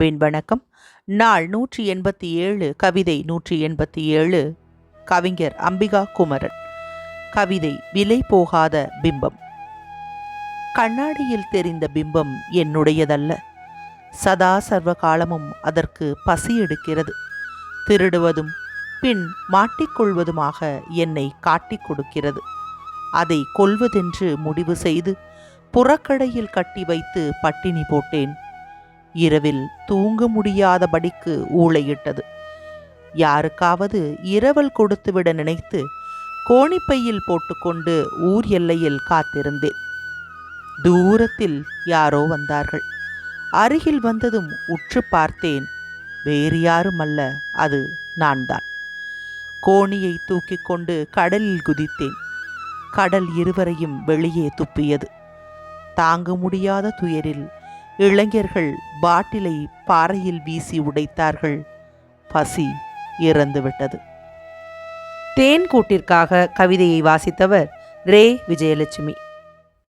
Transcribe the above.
பின் வணக்கம். நாள் நூற்றி எண்பத்தி ஏழு கவிதை நூற்றி எண்பத்தி ஏழு கவிஞர் அம்பிகா குமரன். கவிதை விலை போகாத பிம்பம் கண்ணாடியில் தெரிந்த பிம்பம் என்னுடையதல்ல. சதா சர்வ காலமும் அதற்கு பசி எடுக்கிறது. திருடுவதும் பின் மாட்டிக்கொள்வதுமாக என்னை காட்டிக் கொடுக்கிறது. அதை கொல்வதென்று முடிவு செய்து புறக்கடையில் கட்டி வைத்து பட்டினி போட்டேன். இரவில் தூங்க முடியாதபடிக்கு ஊளையிட்டது. யாருக்காவது இரவல் கொடுத்துவிட நினைத்து கோணிப்பையில் போட்டுக்கொண்டு ஊர் எல்லையில் காத்திருந்தேன். தூரத்தில் யாரோ வந்தார்கள். அருகில் வந்ததும் உற்று பார்த்தேன். வேறு யாரும் அல்ல அது நான்தான். கோணியை தூக்கிக் கொண்டு கடலில் குதித்தேன். கடல் இருவரையும் வெளியே துப்பியது. தாங்க முடியாத துயரில் இளைஞர்கள் பாட்டிலை பாறையில் வீசி உடைத்தார்கள். பசி இறந்துவிட்டது. தேன் கூட்டிற்காக கவிதையை வாசித்தவர் ரே. விஜயலட்சுமி.